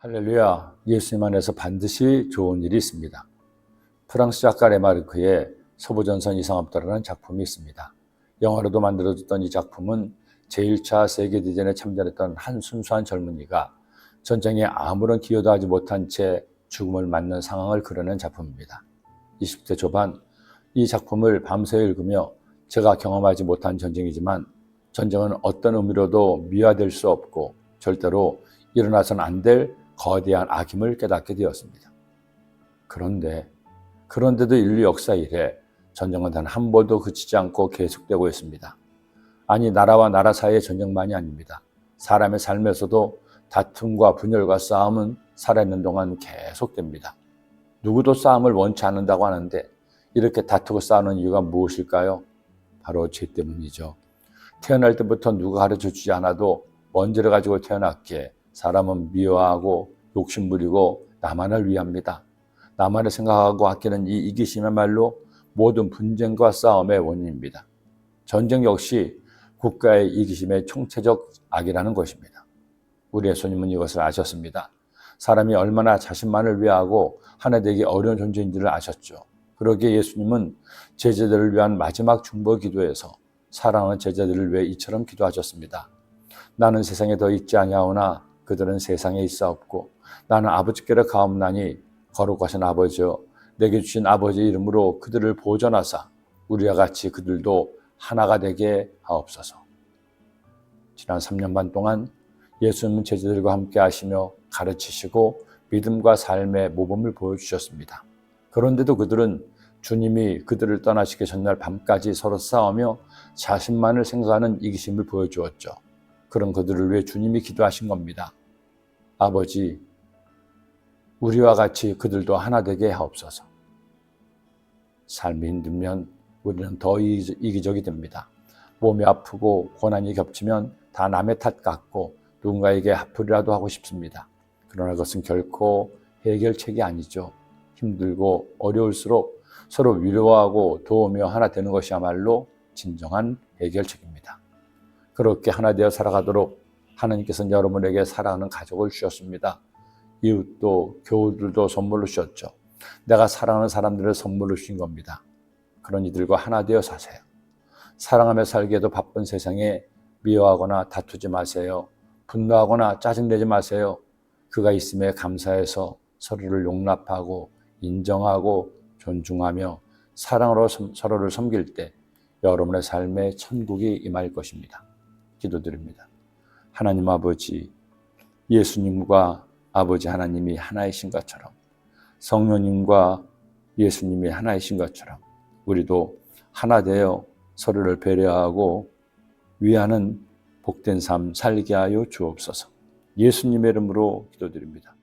할렐루야, 예수님 안에서 반드시 좋은 일이 있습니다. 프랑스 작가 레마르크의 서부전선 이상 없다라는 작품이 있습니다. 영화로도 만들어졌던 이 작품은 제1차 세계대전에 참전했던 한 순수한 젊은이가 전쟁에 아무런 기여도 하지 못한 채 죽음을 맞는 상황을 그려낸 작품입니다. 20대 초반 이 작품을 밤새 읽으며 제가 경험하지 못한 전쟁이지만 전쟁은 어떤 의미로도 미화될 수 없고 절대로 일어나서는 안될 거대한 악임을 깨닫게 되었습니다. 그런데 그런데도 인류 역사 이래 전쟁은 단 한 번도 그치지 않고 계속되고 있습니다. 아니 나라와 나라 사이의 전쟁만이 아닙니다. 사람의 삶에서도 다툼과 분열과 싸움은 살아있는 동안 계속됩니다. 누구도 싸움을 원치 않는다고 하는데 이렇게 다투고 싸우는 이유가 무엇일까요? 바로 죄 때문이죠. 태어날 때부터 누가 가르쳐 주지 않아도 원죄를 가지고 태어났기에 사람은 미워하고 욕심부리고 나만을 위합니다. 나만을 생각하고 아끼는 이 이기심이야말로 모든 분쟁과 싸움의 원인입니다. 전쟁 역시 국가의 이기심의 총체적 악이라는 것입니다. 우리 예수님은 이것을 아셨습니다. 사람이 얼마나 자신만을 위하고 하나 되기 어려운 존재인지를 아셨죠. 그러기에 예수님은 제자들을 위한 마지막 중보 기도에서 사랑하는 제자들을 위해 이처럼 기도하셨습니다. 나는 세상에 더 있지 아니하오나 그들은 세상에 있사옵고 나는 아버지께로 가옵나니 거룩하신 아버지여 내게 주신 아버지 이름으로 그들을 보존하사 우리와 같이 그들도 하나가 되게 하옵소서. 지난 3년 반 동안 예수님은 제자들과 함께 하시며 가르치시고 믿음과 삶의 모범을 보여주셨습니다. 그런데도 그들은 주님이 그들을 떠나시기 전날 밤까지 서로 싸우며 자신만을 생각하는 이기심을 보여주었죠. 그런 그들을 위해 주님이 기도하신 겁니다. 아버지, 우리와 같이 그들도 하나 되게 하옵소서. 삶이 힘들면 우리는 더 이기적이 됩니다. 몸이 아프고 고난이 겹치면 다 남의 탓 같고 누군가에게 합풀이라도 하고 싶습니다. 그러나 그것은 결코 해결책이 아니죠. 힘들고 어려울수록 서로 위로하고 도우며 하나 되는 것이야말로 진정한 해결책입니다. 그렇게 하나 되어 살아가도록 하나님께서는 여러분에게 사랑하는 가족을 주셨습니다. 이웃도 교우들도 선물로 주셨죠. 내가 사랑하는 사람들을 선물로 주신 겁니다. 그런 이들과 하나 되어 사세요. 사랑하며 살기에도 바쁜 세상에 미워하거나 다투지 마세요. 분노하거나 짜증내지 마세요. 그가 있음에 감사해서 서로를 용납하고 인정하고 존중하며 사랑으로 서로를 섬길 때 여러분의 삶에 천국이 임할 것입니다. 기도드립니다. 하나님 아버지, 예수님과 아버지 하나님이 하나이신 것처럼 성령님과 예수님이 하나이신 것처럼 우리도 하나 되어 서로를 배려하고 위하는 복된 삶 살게 하여 주옵소서. 예수님의 이름으로 기도드립니다.